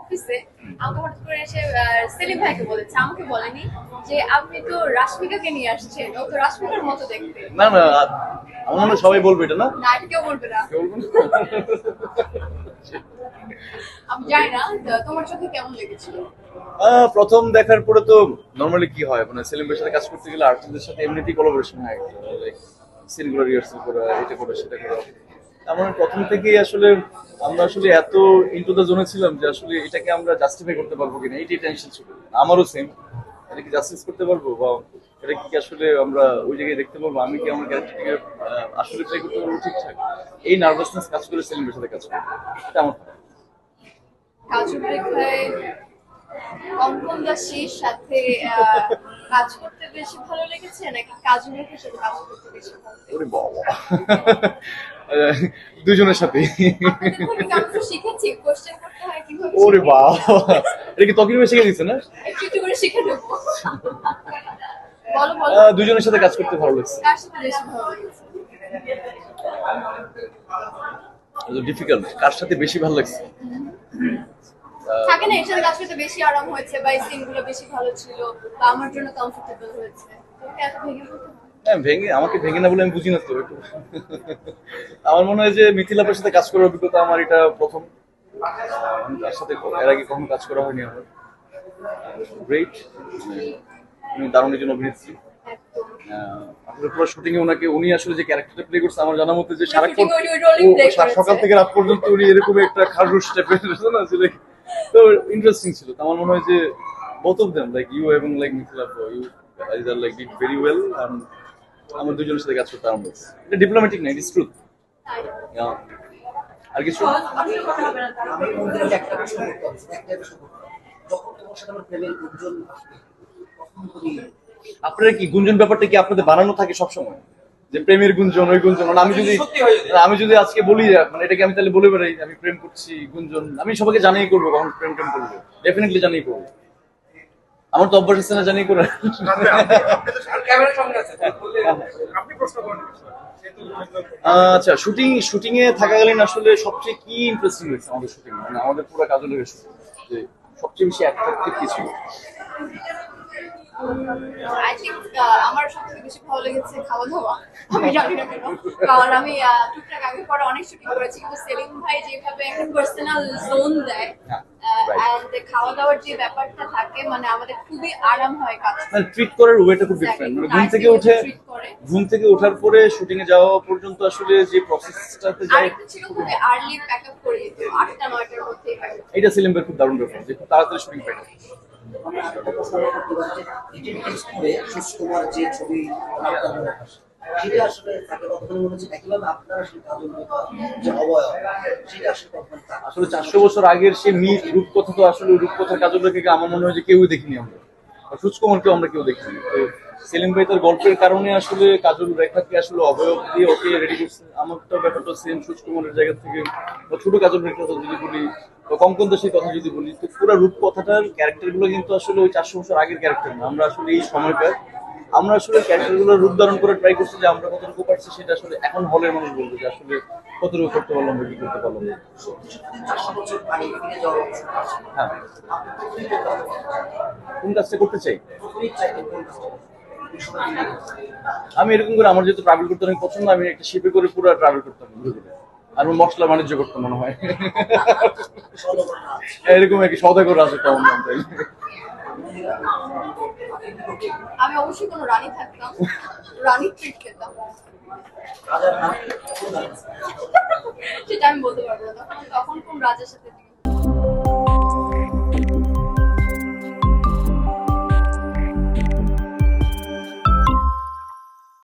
অফিসে আমাকে হঠাৎ করে এসে সেলিম ভাইকে বলেছে। আমাকে বলেনি যে আপনি তো রাশমিকাকে নিয়ে আসছেন। ও তো রাশমিকার মতো দেখতে। না না আমার মনে সবাই বলবে এটা না? না এটা কেউ বলবে না। কেউ বলবে না? আমি জানি না তোমার চোখে কেমন লেগেছিল? প্রথম দেখার পরে তো নর্মালি কি হয়? মানে সেলিমের সাথে কাজ করতে গেলে আর্টিস্টদের সাথে এমনিতেই কোলাবোরেশন হয়। লাইক সিনগুলো রিহার্সাল করা এটা করা সেটা করা। আমার প্রথম থেকেই আসলে আমরা আসলে এত ইন্টু দ্য জোনে ছিলাম যে আসলে এটাকে আমরা জাস্টিফাই করতে পারব কিনা এইটাই টেনশন ছিল। আমারও সেম এটা কি জাস্টিস করতে পারব বা এটা কি আসলে আমরা ওই জায়গায় দেখতে পারব? আমি কি আমার ক্যারেক্টারটাকে আসলে ট্রাই করতে পারব ঠিকঠাক? এই নার্ভাসনেস কাজ করে সেলিমের সাথে কাজ করে। এটা আমার কঙ্কন দাসের সাথে কাজ করতে বেশি ভালো লেগেছে নাকি কাজু রেখার সাথে কাজ করতে বেশি ভালো ওরে বাবা। দুজনের সাথে। ওরে বাবা। এটা কি তকির শিখে দিচ্ছে না? দুজনের সাথে কাজ করতে ভালো লাগছে। ডিফিকাল্ট কার সাথে বেশি ভালো লাগছে? থাকে না এর সাথে কাজ করতে বেশি আরাম হয়েছে বা এই সিনগুলো বেশি ভালো ছিল বা আমার জন্য কমফোর্টেবল হয়েছে। তোমাকে এত ভেঙে হয়? ভেঙে আমাকে ভেঙে না বলে আমি বুঝি না তো। একটু আমার মনে হয় যে মিথিলাপের সাথে কাজ করার অভিজ্ঞতা আমার এটা প্রথম। তার সাথে এর আগে কখনো কাজ করা হয়নি আমার। গ্রেট উনি দারুণ একজন অভিনেত্রী। আহ, আসলে পুরো শুটিং এ ওনাকে উনি আসলে যে ক্যারেক্টারটা প্লে করছে আমার জানা মতে যে সারাক্ষণ সকাল থেকে রাত পর্যন্ত উনি এরকম একটা টাইপের না আসলে তো ইন্টারেস্টিং ছিল। আমার মনে হয় যে both of them like you এবং লাইক মিথিলা ইউ আমার দুজনের সাথে কাজ করতে আরাম লাগছে এটা ডিপ্লোম্যাটিক না ইট ইজ ট্রুথ আর কিছু? আপনারা কি গুঞ্জন ব্যাপারটা কি আপনাদের বানানো থাকে সবসময়? যে প্রেমের গুঞ্জন ওই গুঞ্জন মানে আমি যদি আমি যদি আজকে বলি যে, মানে এটাকে আমি তাহলে বলে বেড়াই আমি প্রেম করছি গুঞ্জন আমি সবাইকে জানিয়ে করব কখন প্রেম টেম করব। ডেফিনেটলি জানিয়ে করব। আমার তো অভ্যাস আছে না জানিয়ে করে। ক্যামেরার সামনে আছে আপনি প্রশ্ন করেন আচ্ছা শুটিং শুটিং এ থাকাকালীন আসলে সবচেয়ে কি ইন্টারেস্টিং হয়েছে আমাদের শুটিং মানে আমাদের পুরো কাজলের শুটিং যে সবচেয়ে বেশি অ্যাট্রাক্টিভ কি ছিল? আই থিঙ্ক আমার সবথেকে বেশি ভালো লেগেছে খাওয়া দাওয়া আমি জানি না কেন। কারণ আমি টুকটাক আগে পরে অনেক শুটিং করেছি কিন্তু সেলিম ভাই যেভাবে একটা পার্সোনাল জোন দেয় খাওয়া দাওয়ার যে ব্যাপারটা থাকে মানে আমাদের খুবই আরাম হয় কাজ মানে ট্রিট করার ওয়েটা খুব ডিফারেন্ট মানে ঘুম থেকে উঠে করে। ঘুম থেকে ওঠার পরে শুটিং এ যাওয়া পর্যন্ত আসলে যে প্রসেসটাতে যায় ছিল খুবই আর্লি প্যাক আপ করে দিত এটা সিলিম্বের খুব দারুণ ব্যাপার যে খুব তাড়াতাড়ি শুটিং করতে পারি। যে ছবি আসলে চারশো বছর আগের সে মিথ রূপকথা তো আসলে রূপকথার রেখে আমার মনে হয় যে কেউই দেখিনি আমরা। আর সুচকুমারকেও আমরা কেউ দেখিনি। তো সেলিম ভাই তার গল্পের কারণে আসলে কাজল রেখাকে আসলে অবয়ব দিয়ে ওকে রেডি করছে। আমার তো ব্যাপারটা সেম সুচকুমারের জায়গা থেকে বা ছোট কাজল কথা যদি বলি বা কঙ্কন দাসের কথা যদি বলি, তো পুরো রূপকথাটার ক্যারেক্টারগুলো কিন্তু আসলে ওই চারশো বছর আগের ক্যারেক্টার না। আমরা আসলে এই সময়টা আমরা আসলে ক্যারেক্টারগুলোর রূপ ধারণ করে ট্রাই করছি যে আমরা কতটুকু পারছি সেটা আসলে এখন হলের মানুষ বলবে যে আসলে কতটুকু করতে পারলাম কি করতে পারলাম। হ্যাঁ। কোন কাজটা করতে চাই? আমি এরকম করে আমার যেহেতু ট্রাভেল করতে অনেক পছন্দ, আমি একটা শিপে করে পুরো ট্রাভেল করতাম ঘুরে আর মশলা বাণিজ্য করতাম মনে হয়। এরকম কি সদাগর আছে তাই। আমি অবশ্যই কোনো রানী থাকতাম রানী ট্রিট খেতাম? সেটা আমি বলতে পারব না তখন তখন কোন রাজার সাথে